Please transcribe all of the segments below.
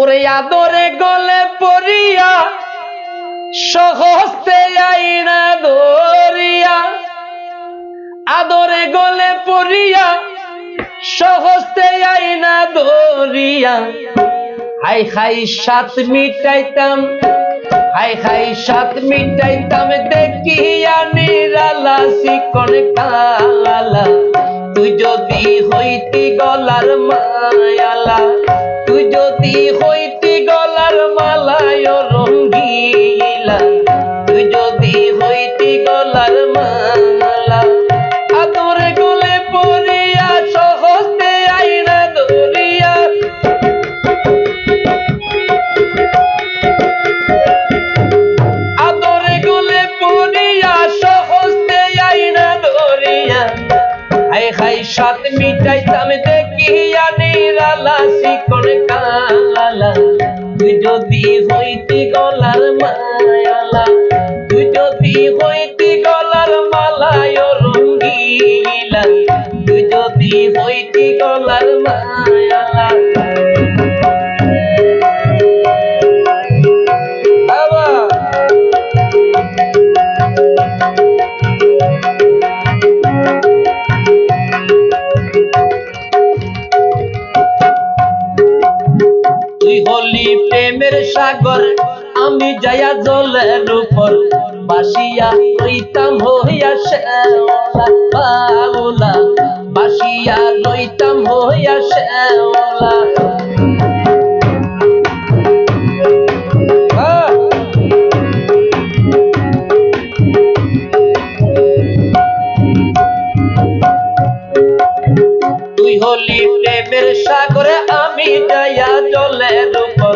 ওরে আদরে গলে পড়িয়া সহস্তে আইনা ধরিয়া, আদরে গলে পড়িয়া সহস্তে আইনা ধরিয়া। হাই হাই, সাত মিটাইতাম, হাই হাই, সাত মিটাইতাম, দেখিয়া নিরালা শিকন কালা। তুই যদি হইতি গলার মায়ালা যদি হইতি সাত মিটাইতাম দেখিয়া নিরালা শিকন কালা তুই যদি হইতি গলার মায়ালা সাগর, আমি যায়া জলের উপর বাসিয়া রইতাম হইয়া শ্যাওলা বাসিয়া রইতাম হইয়া তুই হলি প্রেমের সাগরে, আমি যাইয়া জলের উপর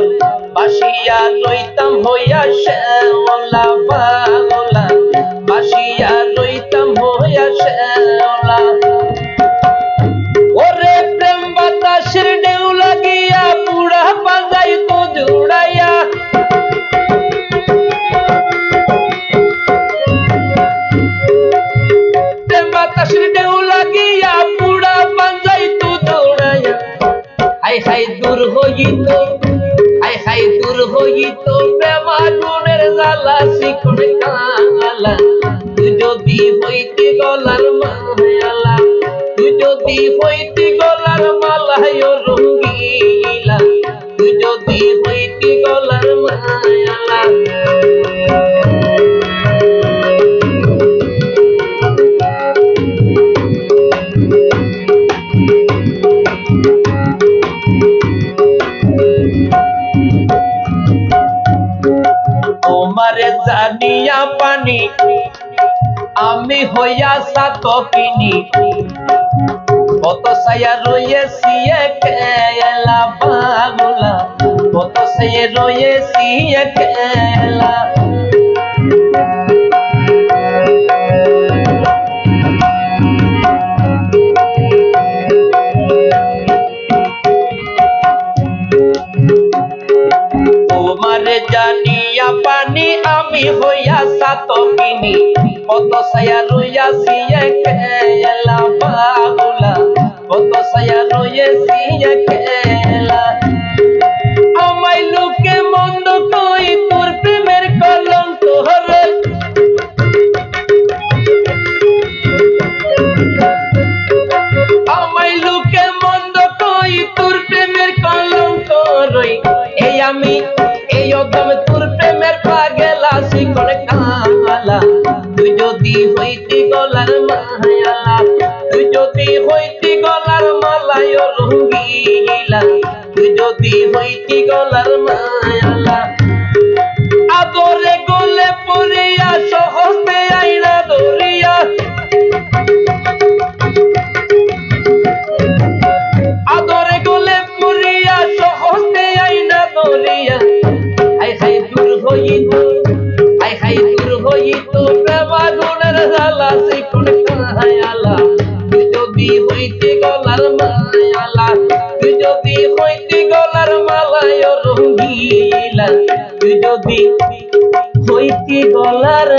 বাসিয়া রইতাম হইয়া শ্যাওলা বাংলা বাসিয়া রইতাম হইয়া শ্যাওলা ওরে প্রেম বাতাসের ঢেউ লাগিয়া, পুরা বাজাই তো জুড়াইয়া। প্রেম বাতাসের ঢেউ লাগিয়া, পুরা বাজাই তো দৌড়াইয়া হাই হাই দূর হইত হাই দূর হইত প্রেমা গুণের জ্বালা, শিখন কালা। তুই যদি হইতে গলার মালা তুই যদি হইতে গলার মালায় রঙ্গিলা, তুই যদি হইতে গলার মায়ালা। জানিয়া পানি, আমি হইয়া সাত কিনি কত সায়া রয়েছি একেলা বাগুলা কত সায়া রয়েছি একেলা। জানিয়া পানি হইয়া সাত কত সায়া রইয়াছি একেলা বাগুলা কত সায়া রইয়াছি একেলা আমায় লোকে মন্দ কই, তোর প্রেমের কলঙ্ক হরে আমায় লোকে মন্দ কই, তোর প্রেমের কলঙ্ক রই। এই আমি পাগেলা করে কালা। তুই যদি হইতি গলার মায়ালা তুই যদি হইতি গলার মালায় রঙ্গিলা, তুই যদি হইতি গলার মায়ালা আদরে কাহায়ালা তুই যদি হইতে গলার মায়ালা তুই যদি হইতে গলার মালায় রঙ্গিলা, তুই যদি হইতে গলার